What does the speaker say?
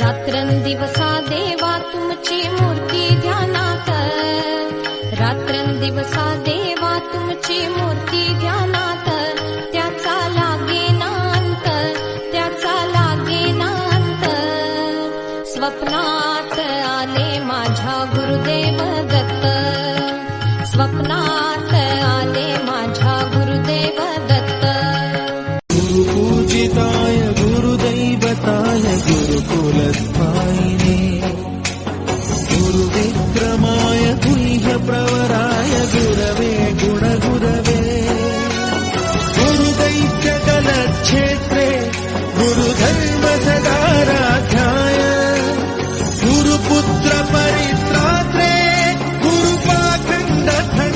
रात्रन्दिवसा देवा तुमची मूर्ती ध्यानात रात्रंदिवसा देवा तुमची मूर्ती स्वप्नात आले माझ्या गुरुदेव दत्त यिनी गुरुविक्रमाय गुह्यप्रवराय गुरवे गुणगुरवे। गुरुदैत्यकलक्षेत्रे गुरुधर्म